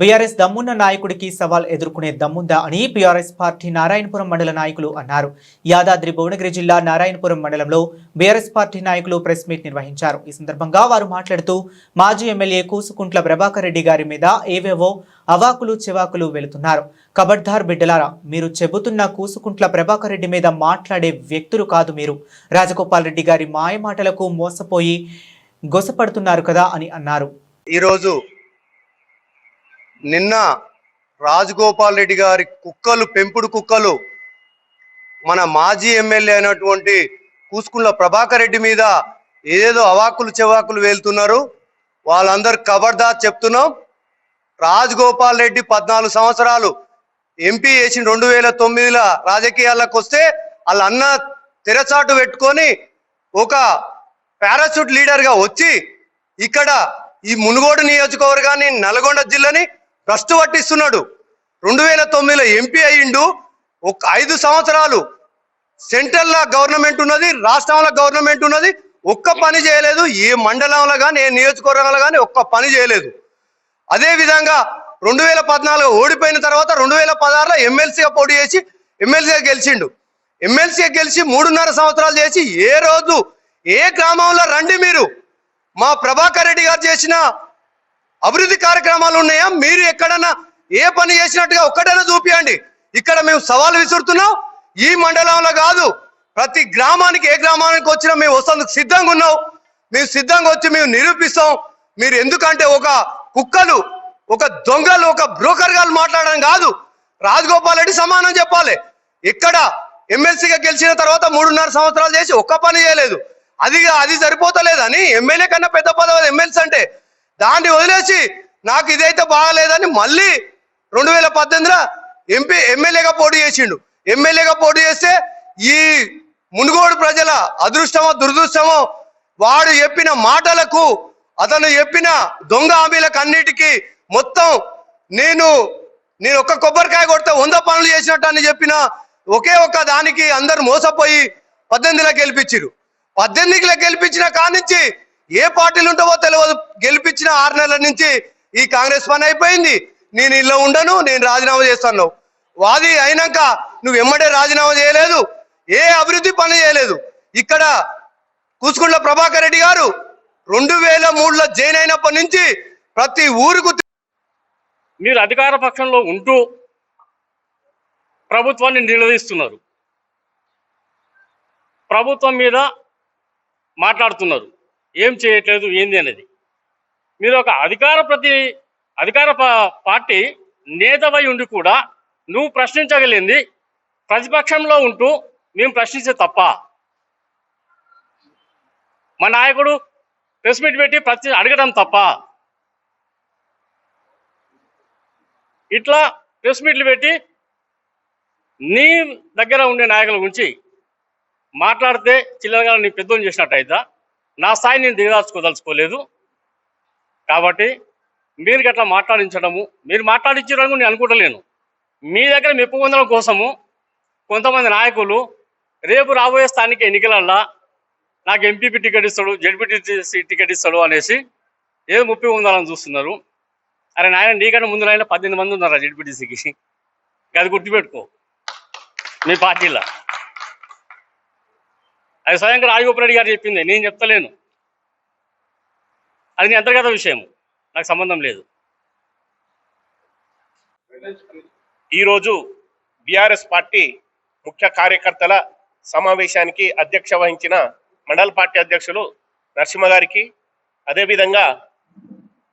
BRS దమ్మున్న నాయకుడికి సవాల్ ఎదుర్కొనే దమ్ముందా అని బీఆర్ఎస్ పార్టీ నారాయణపురం మండల నాయకులు అన్నారు. యాదాద్రి భువనగిరి జిల్లా నారాయణపురం మండలంలో బీఆర్ఎస్ పార్టీ నాయకులు ప్రెస్ మీట్ నిర్వహించారు. ఈ సందర్భంగా వారు మాట్లాడుతూ మాజీ ఎమ్మెల్యే కూసుకుంట్ల ప్రభాకర్ రెడ్డి గారి మీద ఏవేవో అవాకులు చెవాకులు వెళుతున్నారు. కబడ్దార్ బిడ్డలారా మీరు చెబుతున్న కూసుకుంట్ల ప్రభాకర్ రెడ్డి మీద మాట్లాడే వ్యక్తులు కాదు మీరు. రాజగోపాల్ రెడ్డి గారి మాయమాటలకు మోసపోయి గొసపడుతున్నారు కదా అని అన్నారు. ఈరోజు నిన్న రాజగోపాల్ రెడ్డి గారి కుక్కలు పెంపుడు కుక్కలు మన మాజీ ఎమ్మెల్యే అయినటువంటి కూసుకుళ్ళ ప్రభాకర్ రెడ్డి మీద ఏదేదో అవాకులు చెవాకులు వేలుతున్నారు. వాళ్ళందరు కబర్దార్ చెప్తున్నాం. రాజగోపాల్ రెడ్డి పద్నాలుగు సంవత్సరాలు ఎంపీ చేసిన రెండు వేల తొమ్మిదిలో రాజకీయాలకు వస్తే వాళ్ళ అన్న తెరచాటు పెట్టుకొని ఒక పారాషూట్ లీడర్గా వచ్చి ఇక్కడ ఈ మునుగోడు నియోజకవర్గాన్ని నల్గొండ జిల్లాని భ్రష్టు పట్టిస్తున్నాడు. రెండు వేల తొమ్మిదిలో ఎంపీ అయ్యిండు. ఒక ఐదు సంవత్సరాలు సెంట్రల్లా గవర్నమెంట్ ఉన్నది రాష్ట్రంలో గవర్నమెంట్ ఉన్నది. ఒక్క పని చేయలేదు. ఏ మండలంలో కానీ ఏ నియోజకవర్గంలో కానీ ఒక్క పని చేయలేదు. అదే విధంగా రెండు వేల పద్నాలుగు ఓడిపోయిన తర్వాత రెండు వేల పదహారులో ఎమ్మెల్సీగా పోటీ చేసి ఎమ్మెల్సీగా గెలిచిండు. ఎమ్మెల్సీగా గెలిచి మూడున్నర సంవత్సరాలు చేసి ఏ రోజు ఏ గ్రామంలో రండి మీరు. మా ప్రభాకర్ రెడ్డి గారు చేసిన అభివృద్ధి కార్యక్రమాలు ఉన్నాయా? మీరు ఎక్కడన్నా ఏ పని చేసినట్టుగా ఒక్కటైనా చూపియండి. ఇక్కడ మేము సవాల్ విసురుతున్నాం. ఈ మండలంలో కాదు ప్రతి గ్రామానికి ఏ గ్రామానికి వచ్చినా మేము వస్తానికి సిద్ధంగా ఉన్నాం. మేము సిద్ధంగా వచ్చి మేము నిరూపిస్తాం. మీరు ఎందుకంటే ఒక కుక్కలు ఒక దొంగలు ఒక బ్రోకర్ గారు మాట్లాడడం కాదు. రాజగోపాల్ రెడ్డి సమానం చెప్పాలి. ఇక్కడ ఎమ్మెల్సీగా గెలిచిన తర్వాత మూడున్నర సంవత్సరాలు చేసి ఒక్క పని చేయలేదు. అది అది సరిపోతలేదని ఎమ్మెల్యే కన్నా పెద్ద పదవి ఎమ్మెల్సీ అంటే దాన్ని వదిలేసి నాకు ఇదైతే బాగాలేదని మళ్ళీ రెండు వేల పద్దెనిమిదిలో ఎంపీ ఎమ్మెల్యేగా పోటీ చేసిండు. ఎమ్మెల్యేగా పోటీ చేస్తే ఈ మునుగోడు ప్రజల అదృష్టమో దురదృష్టమో వాడు చెప్పిన మాటలకు అతను చెప్పిన దొంగ హామీలకు అన్నిటికీ మొత్తం నేను నేను ఒక్క కొబ్బరికాయ కొడితే వంద పనులు చేసినట్టు అని చెప్పిన ఒకే ఒక్క దానికి అందరు మోసపోయి పద్దెనిమిదిలో గెలిపించారు పద్దెనిమిదిలో గెలిపించిన కానించి ఏ పార్టీలు ఉంటావో తెలియదు. గెలిపించిన ఆరు నెలల నుంచి ఈ కాంగ్రెస్ పని అయిపోయింది. నేను ఇలా ఉండను నేను రాజీనామా చేస్తాను. వాది అయినాక నువ్వు ఎమ్మడే రాజీనామా చేయలేదు. ఏ అభివృద్ధి పని చేయలేదు. ఇక్కడ కూసుకుంట్ల ప్రభాకర్ రెడ్డి గారు రెండు వేల మూడులో జైన్ అయినప్పటి నుంచి ప్రతి ఊరుకు మీరు అధికార పక్షంలో ఉంటూ ప్రభుత్వాన్ని నిలదీస్తున్నారు. ప్రభుత్వం మీద మాట్లాడుతున్నారు. ఏం చేయట్లేదు ఏంది అనేది. మీరు ఒక అధికార ప్రతి అధికార పార్టీ నేతవై ఉండి కూడా నువ్వు ప్రశ్నించగలిగింది ప్రతిపక్షంలో ఉంటూ మేము ప్రశ్నించే తప్ప. మా నాయకుడు ప్రెస్ మీట్ పెట్టి ప్రతి అడగడం తప్ప. ఇట్లా ప్రెస్ మీట్లు పెట్టి నీ దగ్గర ఉండే నాయకుల గురించి మాట్లాడితే చిల్లరగా నీ పెద్దోని చేసినట్టయితే నా స్థాయి నేను దిగదార్చుకోదలుచుకోలేదు. కాబట్టి మీరు గట్లా మాట్లాడించడము మీరు మాట్లాడించడం నేను అనుకుంటలేను. మీ దగ్గర మెప్పు పొందడం కోసము కొంతమంది నాయకులు రేపు రాబోయే స్థానిక ఎన్నికలల్లా నాకు ఎంపీపీ టికెట్ ఇస్తాడు జడ్పీటీసీ టికెట్ ఇస్తాడు అనేసి ఏదో ముప్పి పొందాలని చూస్తున్నారు. అరే నాయన నీకన్నా ముందు నాయన పద్దెనిమిది మంది ఉన్నారు జడ్పీటీసీకి? అది గుర్తుపెట్టుకో. మీ పార్టీలో. అది స్వయంగా రాజగోపాల్ రెడ్డి గారు చెప్పింది. నేను చెప్తలేను. అది నీ అంతర్గత విషయం. నాకు సంబంధం లేదు. ఈరోజు బీఆర్ఎస్ పార్టీ ముఖ్య కార్యకర్తల సమావేశానికి అధ్యక్ష వహించిన మండల పార్టీ అధ్యక్షులు నరసింహ గారికి అదేవిధంగా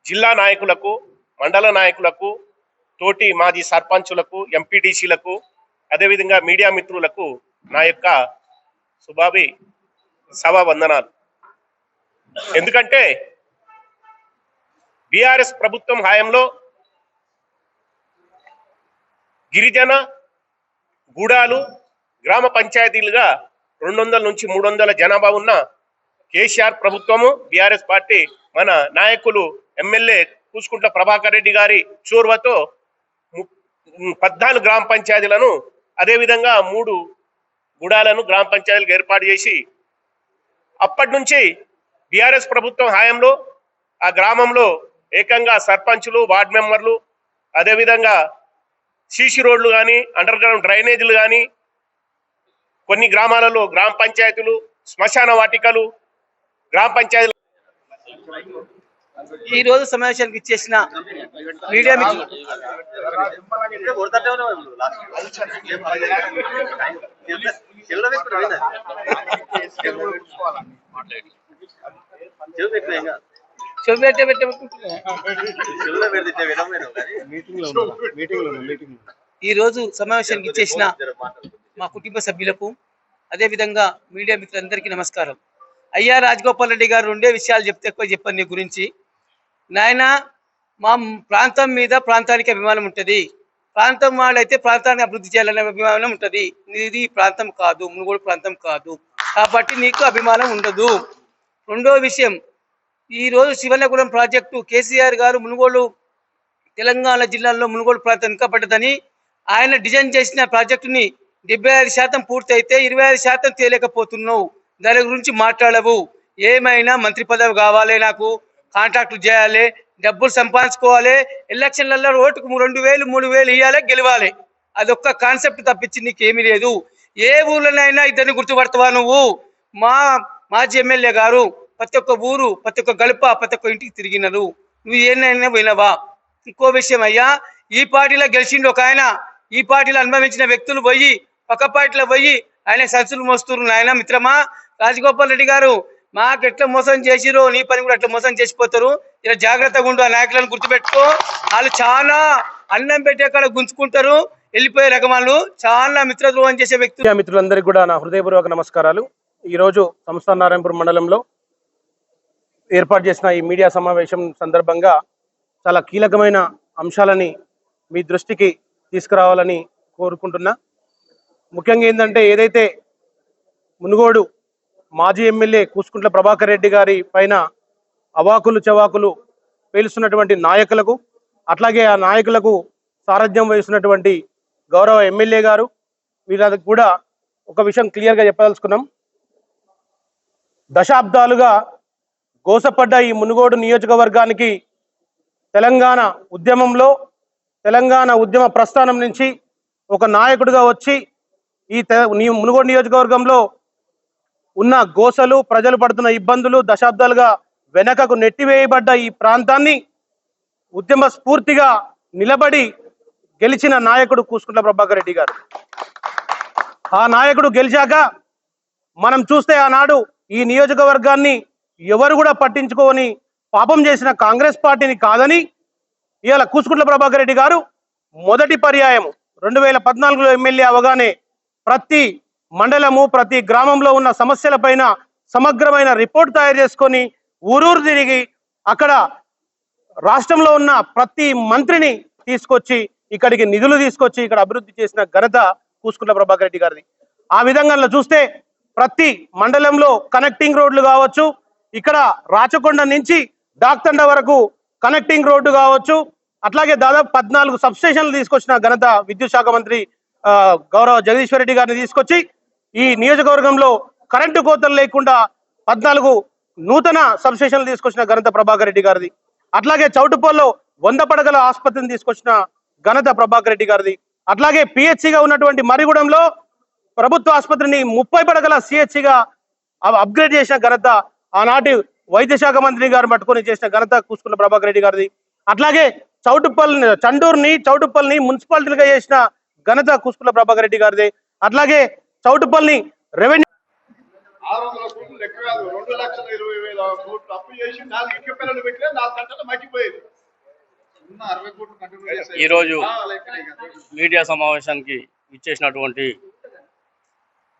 జిల్లా నాయకులకు మండల నాయకులకు తోటి మాజీ సర్పంచులకు ఎంపీటీసీలకు అదేవిధంగా మీడియా మిత్రులకు నా యొక్క సుబాబి సభా వందనాలు ఎందుకంటే బీఆర్ఎస్ ప్రభుత్వం హయాంలో గిరిజన గూడాలు గ్రామ పంచాయతీలుగా రెండు వందల నుంచి మూడు వందల జనాభా ఉన్న కేసీఆర్ ప్రభుత్వము బీఆర్ఎస్ పార్టీ మన నాయకులు ఎమ్మెల్యే కూసుకుంట్ల ప్రభాకర్ రెడ్డి గారి చోర్వతో ము- పద్నాలుగు గ్రామ పంచాయతీలను అదేవిధంగా మూడు గుడాలను గ్రామ పంచాయతీలకు ఏర్పాటు చేసి అప్పటి నుంచి బీఆర్ఎస్ ప్రభుత్వం హయాంలో ఆ గ్రామంలో ఏకంగా సర్పంచులు వార్డు మెంబర్లు అదేవిధంగా సీసీ రోడ్లు కానీ అండర్ గ్రౌండ్ డ్రైనేజీలు కానీ కొన్ని గ్రామాలలో గ్రామ పంచాయతీలు శ్మశాన వాటికలు గ్రామ పంచాయతీలు. ఈ రోజు సమావేశానికి ఇచ్చేసిన మీడియా మిత్రులు. చెవి పెట్టే పెట్టే ఈ రోజు సమావేశానికి ఇచ్చేసిన మా కుటుంబ సభ్యులకు అదే విధంగా మీడియా మిత్రులందరికీ నమస్కారం. అయ్యా రాజగోపాల్ రెడ్డి గారు ఉండే విషయాలు చెప్తే ఎక్కువ చెప్పాను నీ గురించి. నాయన మా ప్రాంతం మీద ప్రాంతానికి అభిమానం ఉంటుంది. ప్రాంతం వాళ్ళైతే ప్రాంతాన్ని అభివృద్ధి చేయాలనే అభిమానం ఉంటుంది. నీది ప్రాంతం కాదు మునుగోడు ప్రాంతం కాదు. కాబట్టి నీకు అభిమానం ఉండదు. రెండో విషయం ఈరోజు శివనగూడెం ప్రాజెక్టు కేసీఆర్ గారు మునుగోడు తెలంగాణ జిల్లాలో మునుగోడు ప్రాంతం ఇంకా పడ్డదని ఆయన డిజైన్ చేసిన ప్రాజెక్టుని డెబ్బై ఐదు శాతం పూర్తయితే ఇరవై ఐదు శాతం తేలేకపోతున్నావు. దాని గురించి మాట్లాడవు. ఏమైనా మంత్రి పదవి కావాలి నాకు కాంట్రాక్టులు చేయాలి డబ్బులు సంపాదించుకోవాలి. ఎలక్షన్లలో ఓటుకు రెండు వేలు మూడు వేలు ఇవ్వాలి గెలవాలి. అదొక్క కాన్సెప్ట్ తప్పించి నీకేమీ లేదు. ఏ ఊర్లోనైనా ఇద్దరిని గుర్తుపడతావా నువ్వు? మా మాజీ ఎమ్మెల్యే గారు ప్రతి ఒక్క ఊరు ప్రతి ఒక్క గడప ప్రతి ఒక్క ఇంటికి తిరిగినారు. నువ్వు ఏనైనా పోయినావా? ఇంకో విషయం అయ్యా ఈ పార్టీలో గెలిచిండు ఒక ఆయన. ఈ పార్టీలో అనుభవించిన వ్యక్తులు పోయి పక్క పార్టీలో పోయి ఆయన సంచులు మోస్తున్నారు. నాయన మిత్రమా? రాజగోపాల్ రెడ్డి గారు మాకు ఎట్లా మోసం చేసిరో నీ పని కూడా అట్లా మోసం చేసిపోతారు. ఇలా జాగ్రత్తగా ఉండు ఆ నాయకులను గుర్తుపెట్టుకో. వాళ్ళు చాలా అన్నం పెట్టే కాడ గుంజుకుంటారు వెళ్ళిపోయే రకమాలు చాలా మిత్రద్రోహం చేసే వ్యక్తులు. మిత్రులందరికీ కూడా నా హృదయపూర్వక నమస్కారాలు. ఈరోజు సంస్థ నారాయణపురం మండలంలో ఏర్పాటు చేసిన ఈ మీడియా సమావేశం సందర్భంగా చాలా కీలకమైన అంశాలని మీ దృష్టికి తీసుకురావాలని కోరుకుంటున్నా. ముఖ్యంగా ఏంటంటే ఏదైతే మునుగోడు మాజీ ఎమ్మెల్యే కూసుకుంట్ల ప్రభాకర్ రెడ్డి గారి పైన అవాకులు చవాకులు పేలుస్తున్నటువంటి నాయకులకు అట్లాగే ఆ నాయకులకు సారథ్యం వహిస్తున్నటువంటి గౌరవ ఎమ్మెల్యే గారు వీళ్ళకి కూడా ఒక విషయం క్లియర్గా చెప్పదలుచుకున్నాం. దశాబ్దాలుగా గోసపడ్డ ఈ మునుగోడు నియోజకవర్గానికి తెలంగాణ ఉద్యమంలో తెలంగాణ ఉద్యమ ప్రస్థానం నుంచి ఒక నాయకుడిగా వచ్చి ఈ తె- మునుగోడు నియోజకవర్గంలో ఉన్న గోసలు ప్రజలు పడుతున్న ఇబ్బందులు దశాబ్దాలుగా వెనకకు నెట్టివేయబడ్డ ఈ ప్రాంతాన్ని ఉద్యమ స్ఫూర్తిగా నిలబడి గెలిచిన నాయకుడు కూసుకుంట ప్రభాకర్ రెడ్డి గారు. ఆ నాయకుడు గెలిచాక మనం చూస్తే ఆనాడు ఈ నియోజకవర్గాన్ని ఎవరు కూడా పట్టించుకోని పాపం చేసిన కాంగ్రెస్ పార్టీని కాదని ఇవాళ కూసుకుంట్ల ప్రభాకర్ రెడ్డి గారు మొదటి పర్యాయం రెండు వేల పద్నాలుగులో ఎమ్మెల్యే అవగానే ప్రతి మండలము ప్రతి గ్రామంలో ఉన్న సమస్యలపైన సమగ్రమైన రిపోర్ట్ తయారు చేసుకొని ఊరూరు తిరిగి అక్కడ రాష్ట్రంలో ఉన్న ప్రతి మంత్రిని తీసుకొచ్చి ఇక్కడికి నిధులు తీసుకొచ్చి ఇక్కడ అభివృద్ధి చేసిన ఘనత కూసుకున్న ప్రభాకర్ రెడ్డి గారిది. ఆ విధంగా చూస్తే ప్రతి మండలంలో కనెక్టింగ్ రోడ్లు కావచ్చు ఇక్కడ రాచకొండ నుంచి డాక్తండ వరకు కనెక్టింగ్ రోడ్డు కావచ్చు అట్లాగే దాదాపు పద్నాలుగు సబ్స్టేషన్లు తీసుకొచ్చిన ఘనత విద్యుత్ శాఖ మంత్రి ఆ, గౌరవ జగదీశ్వర్ రెడ్డి గారిని తీసుకొచ్చి ఈ నియోజకవర్గంలో కరెంటు కోతలు లేకుండా పద్నాలుగు నూతన సబ్స్టేషన్లు తీసుకొచ్చిన ఘనత ప్రభాకర్ రెడ్డి గారిది. అట్లాగే చౌటుపల్లో వంద పడగల ఆసుపత్రిని తీసుకొచ్చిన ఘనత ప్రభాకర్ రెడ్డి గారిది. అట్లాగే పిహెచ్సిగా ఉన్నటువంటి మరిగూడెంలో ప్రభుత్వ ఆసుపత్రిని ముప్పై పడగల సిహెచ్సిగా అప్గ్రేడ్ చేసిన ఘనత ఆనాటి వైద్య శాఖ మంత్రి గారు పట్టుకొని చేసిన ఘనత కూసుకున్న ప్రభాకర్ రెడ్డి గారిది. అట్లాగే చౌటుప్పల్ని చండూరుని చౌటుప్పల్ని మున్సిపాలిటీలుగా చేసిన ఘనత కూసుకున్న ప్రభాకర్ రెడ్డి గారిది. అట్లాగే చౌటుప్పల్ని రెవెన్యూ ఆరు వందల కోట్లు లెక్క కాదు రెండు లక్షల ఇరవై వేల కోట్లు అప్పు చేసి నాలుగు ఇటుక పిల్లలు పెట్టినా నాలుగు గంటలు మగ్గిపోయేది ఉన్న అరవై కోట్లు కంటిన్యూ చేసేది. ఈరోజు. మీడియా సమావేశానికి ఇచ్చేసినటువంటి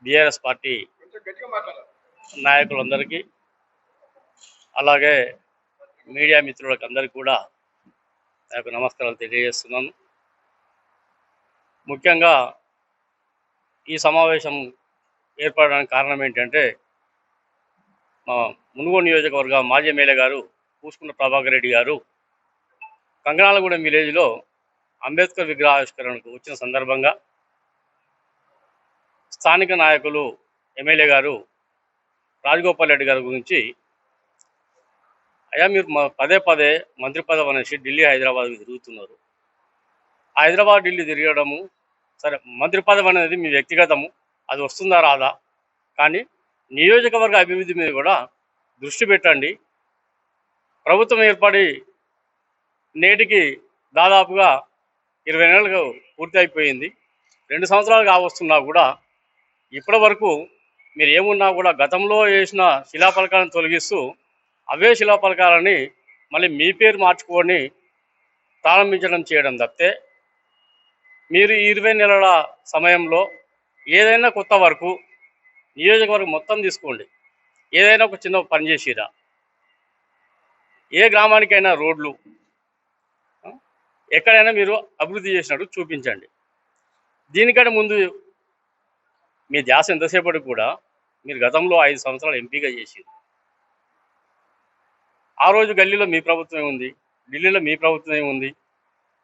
బీఆర్ఎస్ పార్టీ నాయకులందరికీ అలాగే మీడియా మిత్రులకు అందరికీ కూడా నా యొక్క నమస్కారాలు తెలియజేస్తున్నాను ముఖ్యంగా ఈ సమావేశం ఏర్పడడానికి కారణం ఏంటంటే మా మునుగోడు నియోజకవర్గ మాజీ ఎమ్మెల్యే గారు పూసుకున్న ప్రభాకర్ రెడ్డి గారు కంగనాలగూడెం విలేజ్లో అంబేద్కర్ విగ్రహావిష్కరణకు వచ్చిన సందర్భంగా స్థానిక నాయకులు ఎమ్మెల్యే గారు రాజగోపాల్ రెడ్డి గారి గురించి అయ్యా మీరు పదే పదే మంత్రి పదవి అనేసి ఢిల్లీ హైదరాబాద్కి తిరుగుతున్నారు. హైదరాబాద్ ఢిల్లీ తిరగడము సరే మంత్రి పదవి అనేది మీ వ్యక్తిగతము. అది వస్తుందా రాదా? కానీ నియోజకవర్గ అభివృద్ధి మీద కూడా దృష్టి పెట్టండి. ప్రభుత్వం ఏర్పడి నేటికి దాదాపుగా ఇరవై నెలలకు పూర్తి అయిపోయింది. రెండు సంవత్సరాలు కావస్తున్నా కూడా ఇప్పటి వరకు మీరు ఏమున్నా కూడా గతంలో వేసిన శిలాఫలకాలను తొలగిస్తూ అవే శిలాఫలకాలని మళ్ళీ మీ పేరు మార్చుకొని ప్రారంభించడం చేయడం తప్పితే మీరు ఇరవై నెలల సమయంలో ఏదైనా కొత్త వరకు నియోజకవర్గం మొత్తం తీసుకోండి. ఏదైనా ఒక చిన్న పని చేసిరా. ఏ గ్రామానికైనా రోడ్లు ఎక్కడైనా మీరు అభివృద్ధి చేసినట్టు చూపించండి. దీనికంటే ముందు మీ ధ్యాస ఎంతసేపటికి కూడా మీరు గతంలో ఐదు సంవత్సరాలు ఎంపీగా చేసారు. ఆ రోజు గల్లీలో మీ ప్రభుత్వమే ఉంది ఢిల్లీలో మీ ప్రభుత్వమే ఉంది.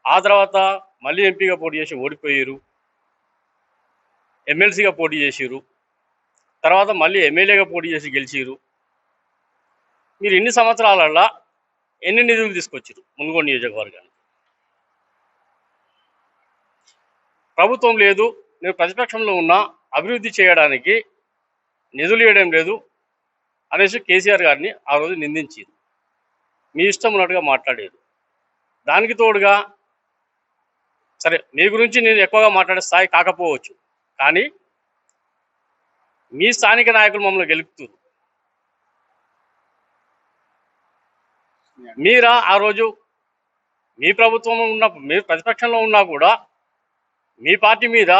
ఆ తర్వాత మళ్ళీ ఎంపీగా పోటీ చేసి ఓడిపోయారు. ఎమ్మెల్సీగా పోటీ చేసిరు తర్వాత మళ్ళీ ఎమ్మెల్యేగా పోటీ చేసి గెలిచిరు మీరు ఎన్ని సంవత్సరాలల్లా ఎన్ని నిధులు తీసుకొచ్చారు మునుగోడు నియోజకవర్గానికి? ప్రభుత్వం లేదు నేను ప్రతిపక్షంలో ఉన్నా అభివృద్ధి చేయడానికి నిధులు ఇవ్వడం లేదు అనేసి కేసీఆర్ గారిని ఆ రోజు నిందించారు మీ ఇష్టం ఉన్నట్టుగా మాట్లాడారు దానికి తోడుగా సరే మీ గురించి నేను ఎక్కువగా మాట్లాడే స్థాయి కాకపోవచ్చు. కానీ మీ స్థానిక నాయకులు మమ్మల్ని గెలుపుతారు. మీరా ఆ రోజు మీ ప్రభుత్వం ఉన్న మీరు ప్రతిపక్షంలో ఉన్నా కూడా మీ పార్టీ మీద